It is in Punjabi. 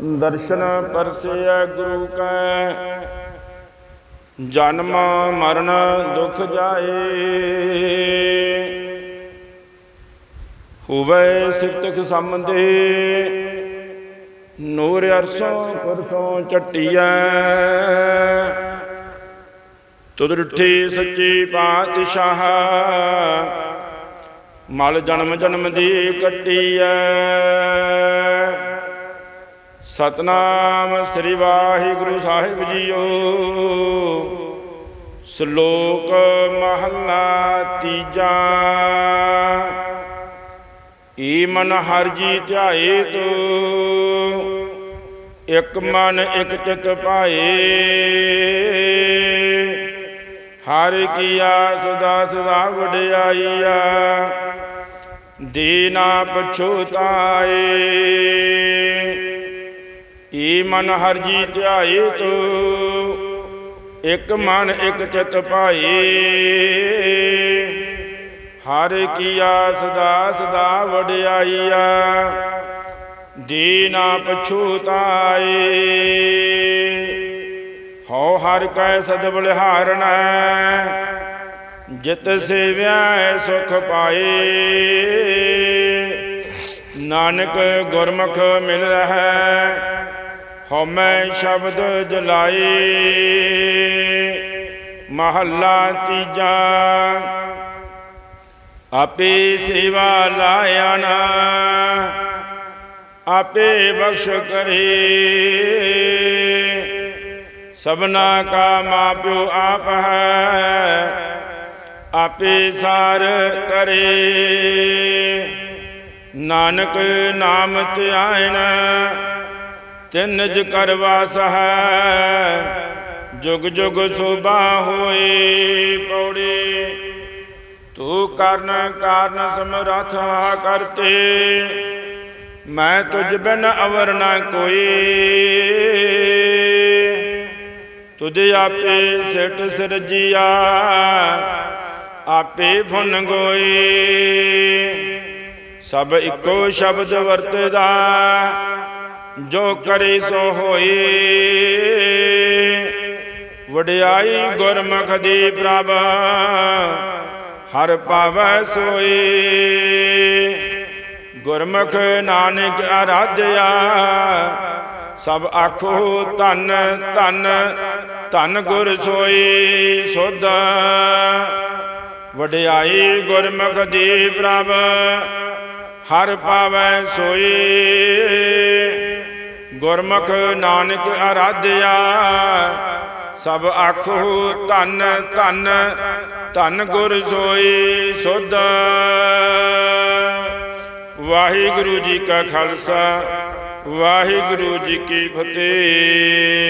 ਦਰਸ਼ਨ ਪਰਸਿਆ ਗੁਰੂ ਕੈ। ਜਨਮ ਮਰਨ ਦੁਖ ਜਾਏ। ਹੋਵੇ ਸਿਫਤਕ ਸੰਬੰਧੇ। ਨੂਰ ਅਰਸੋਂ ਪਰਸੋਂ ਚਟਿਐ ਤੁਧ ਸੱਚੀ ਪਾਤਸ਼ਾਹ, ਮਲ ਜਨਮ ਜਨਮ ਦੀ ਕੱਟੀਐ। ਸਤਨਾਮ ਸ੍ਰੀ ਵਾਹਿਗੁਰੂ ਸਾਹਿਬ ਜੀਓ। ਸ਼ਲੋਕ ਮਹੱਲਾ ਤੀਜਾ। ਈ ਮਨ ਹਰ ਜੀ ਧਿਆਏ ਤੋ ਇਕ ਮਨ ਇਕ ਚਿਤ ਪਾਏ ਹਰ ਕੀਆ ਸਦਾ ਸਦਾ ਵਡਿਆਈਆ, ਦੀਨਾ ਪਛੋਤਾਏ ਈ ਮਨ ਹਰ ਜੀ ਧਿਆਏ ਤੂੰ ਇਕ ਮਨ ਇਕ ਚਿਤ ਪਾਏ ਹਰ ਕੀਆ ਸਦਾ ਸਦਾ ਵਡਿਆਈਆ, ਦੀਨਾ ਪਛੁਤਾਏ ਹਉ ਹਰ ਕੈ ਸਦ ਬਲਿਹਾਰਣੈ ਜਿਤ ਸੇਵਿਆ ਸੁਖ ਪਾਏ ਨਾਨਕ ਗੁਰਮੁਖ ਮਿਲ ਰਹਾ ਹਉਮੈ ਸ਼ਬਦ ਜਲਾਏ ਮਹੱਲਾ ਤੀਜਾ। ਆਪੇ ਸੇਵਾ ਲਾਇਆ ਨਾ, ਆਪੇ ਬਖਸ਼ ਕਰੇ। ਸਭਨਾ ਕਾ ਮਾਪਿਓ ਆਪ ਹੈ, ਆਪੇ ਸਾਰ ਕਰੇ। ਨਾਨਕ ਨਾਮ ਧਿਆਇਨ ਤਿੰਨ ਜ ਕਰਵਾਸ ਹੈ ਜੁਗ ਜੁਗ ਸੋਭਾ ਹੋਏ ਪੌੜੀ। ਤੂੰ ਕਰਨ ਕਾਰਨ ਸਮਰੱਥ ਆ ਕਰਤੇ। ਮੈਂ ਤੁਝ ਬਿਨ ਅਵਰ ਨਾ ਕੋਈ ਤੁਝ ਆਪੇ ਸਿਟ ਸਿਰਜੀਆ, ਆਪੇ ਫੁਨ ਗੋਈ ਸਭ ਇੱਕੋ ਸ਼ਬਦ ਵਰਤਦਾ। ਜੋ ਕਰੇ ਸੋ ਹੋਈ ਵਡਿਆਈ ਗੁਰਮੁਖ ਦੀ ਪ੍ਰਭ, ਹਰ ਪਾਵੈ ਸੋਈ ਗੁਰਮੁਖ ਨਾਨਕ ਆਰਾਧਿਆ ਸਭ ਆਖੋ ਧੰਨ ਧੰਨ, ਧਨ ਗੁਰ ਸੋਈ ਸੁਧ। ਵਡਿਆਈ ਗੁਰਮੁਖ ਦੀ ਪ੍ਰਭ, ਹਰ ਪਾਵੈ ਸੋਈ ਗੁਰਮੁਖ ਨਾਨਕ ਆਰਾਧਿਆ ਸਭ ਆਖੋ ਧਨ ਧਨ, ਧੰਨ ਗੁਰ ਸੋਈ ਸੁਧ। ਵਾਹਿਗੁਰੂ ਜੀ ਕਾ ਖਾਲਸਾ, ਵਾਹਿਗੁਰੂ ਜੀ ਕੀ ਫਤਿਹ।